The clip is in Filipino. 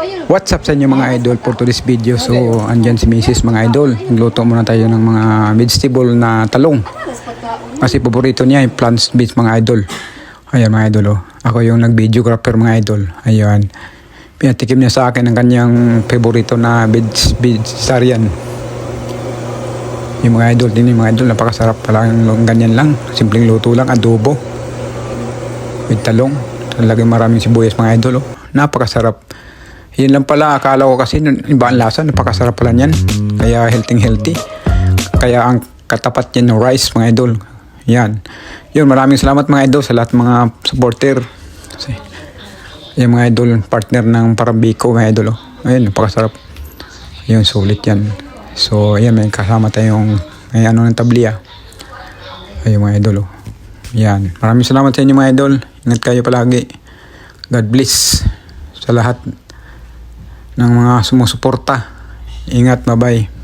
What's up sa inyo mga idol for today's video? So, andyan si Mrs. mga idol. Nagluto muna tayo ng mga vegetable na talong. Kasi paborito niya yung plants beets mga idol. Ayan mga idol oh. Ako yung nag-videographer mga idol. Ayan. Pinatikim niya sa akin ang kanyang paborito na veg- vegetarian. Yung mga idol, din yung mga idol, napakasarap pala yung ganyan lang. Simpleng luto lang, adobo. With talong. Talagang maraming sibuyas mga idol. Oh. Napakasarap. Yun lang pala, akala ko kasi nun- iba ang lasa, napakasarap pala niyan. Kaya healthy healthy. Kaya ang katapat niyan ng rice mga idol. Yan. Yun, maraming salamat mga idol sa lahat mga supporter. Kasi, yung mga idol, partner ng Parambiko mga idol. Oh. Ayun, napakasarap. Yun, sulit yan. So, ayan, may kasama tayong may ano ng tablia. Ayun mga idol. Oh. Yan. Maraming salamat sa inyo mga idol. Ingat kayo palagi. God bless sa lahat ng mga sumusuporta. Ingat, bye-bye.